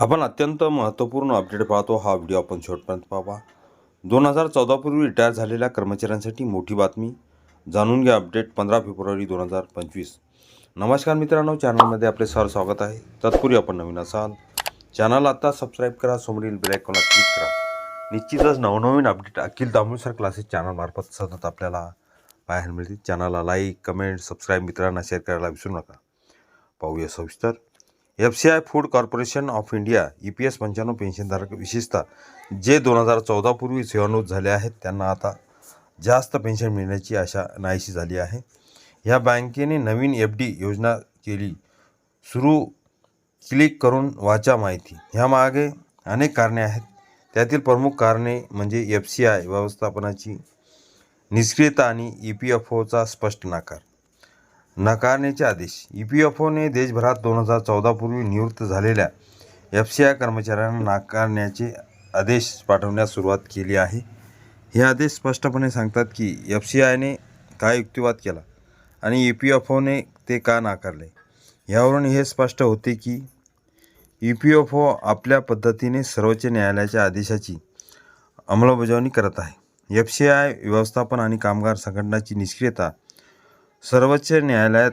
आपण अत्यंत महत्त्वपूर्ण अपडेट पाहतो. हा व्हिडिओ आपण शेवटपर्यंत पाहा दोन हजार चौदापूर्वी रिटायर झालेल्या कर्मचाऱ्यांसाठी मोठी बातमी. जाणून घ्या अपडेट पंधरा फेब्रुवारी दोन हजार पंचवीस. नमस्कार मित्रांनो चॅनलमध्ये आपले सर स्वागत आहे. तत्पूर्वी आपण नवीन असाल चॅनल आता सबस्क्राईब करा समोरील बेलायकॉनला क्लिक करा. निश्चितच नवनवीन update Akhil Damodar sir classes चॅनलमार्फत सतत आपल्याला पाहायला मिळतील. चॅनलला लाईक कमेंट सबस्क्राईब मित्रांना शेअर करायला विसरू नका. पाहूया सविस्तर. F C I food corporation of India E P S पंच्याण्णव पेन्शनधारक विशेषतः जे दोन हजार चौदापूर्वी सेवानिवृत्त झाले आहेत त्यांना आता जास्त पेन्शन मिळण्याची आशा नाहीशी झाली आहे. ह्या बँकेने नवीन एफ डी योजना केली. सुरू क्लिक करून वाचा माहिती. ह्यामागे अनेक कारणे आहेत. त्यातील प्रमुख कारणे म्हणजे एफ सी आय व्यवस्थापनाची निष्क्रियता आणि ई पी एफ ओचा स्पष्ट नाकार. नकारण्याचे आदेश. ई पी एफ ओने देशभरात दोन हजार चौदापूर्वी निवृत्त झालेल्या एफ सी आय कर्मचाऱ्यांना नाकारण्याचे आदेश पाठवण्यास सुरुवात केली आहे. हे आदेश स्पष्टपणे सांगतात की एफ सी आयने काय युक्तिवाद केला आणि ई पी एफ ओने ते का नाकारले? यावरून हे स्पष्ट होते की ई पी एफ ओ आपल्या पद्धतीने सर्वोच्च न्यायालयाच्या आदेशाची अंमलबजावणी करत आहे. एफ सी आय व्यवस्थापन आणि कामगार संघटनाची निष्क्रियता सर्वोच्च न्यायालयात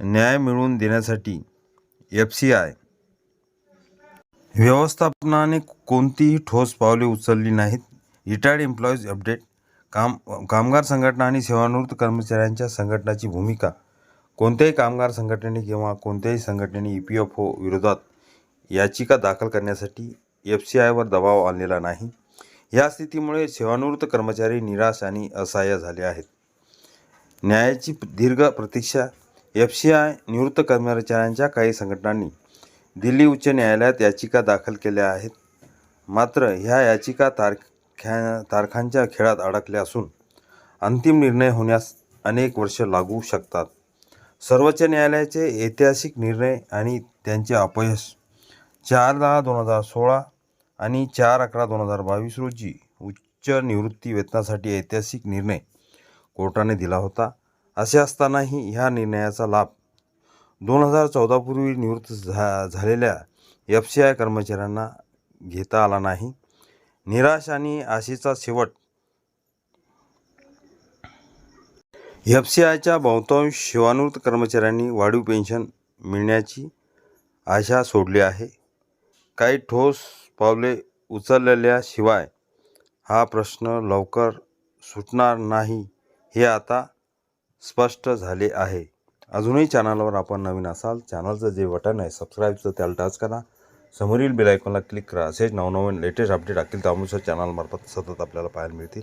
न्याय मिळवून देण्यासाठी एफ सी आय. व्यवस्थापनाने कोणतीही ठोस पावले उचलली नाहीत. Retired employees update. काम कामगार संघटना आणि सेवानिवृत्त कर्मचाऱ्यांच्या संघटनाची भूमिका. कोणत्याही कामगार संघटनेने किंवा कोणत्याही संघटनेने ई पी एफ ओ विरोधात याचिका दाखल करण्यासाठी एफ सी आयवर दबाव आणलेला नाही. या स्थितीमुळे सेवानिवृत्त कर्मचारी निराश आणि असहाय्य झाले आहेत. न्यायाची दीर्घ प्रतीक्षा एफ सी आय निवृत्त कर्मचाऱ्यांच्या काही संघटनांनी दिल्ली उच्च न्यायालयात याचिका दाखल केल्या आहेत. मात्र ह्या याचिका तारख्या तारखांच्या खेळात अडकल्या असून अंतिम निर्णय होण्यास अनेक वर्ष लागू शकतात. सर्वोच्च न्यायालयाचे ऐतिहासिक निर्णय आणि त्यांचे अपयश चार दहा दोन हजार सोळा आणि चार अकरा दोन हजार बावीस रोजी उच्च निवृत्ती वेतनासाठी ऐतिहासिक निर्णय कोर्टाने दिला होता. असे असतानाही ह्या निर्णयाचा लाभ. दोन हजार चौदापूर्वी निवृत्त झा झालेल्या एफ सी आय कर्मचाऱ्यांना घेता आला नाही. निराश आणि आशेचा शेवट. एफ सी आयच्या बहुतांश सेवानिवृत्त कर्मचाऱ्यांनी वाढीव पेन्शन मिळण्याची आशा सोडली आहे. काही ठोस पावले उचललेल्याशिवाय हा प्रश्न लवकर सुटणार नाही हे आता स्पष्ट झाले आहे. अजूनही चॅनलवर आपण नवीन असाल चॅनलचं जे बटन आहे सबस्क्राईबचं त्याला टच करा. समोरील बेल आयकॉनला क्लिक करा. असेच नवनवीन लेटेस्ट अपडेट अखिल तामोसर चॅनलमार्फत सतत आपल्याला पाहायला मिळतील.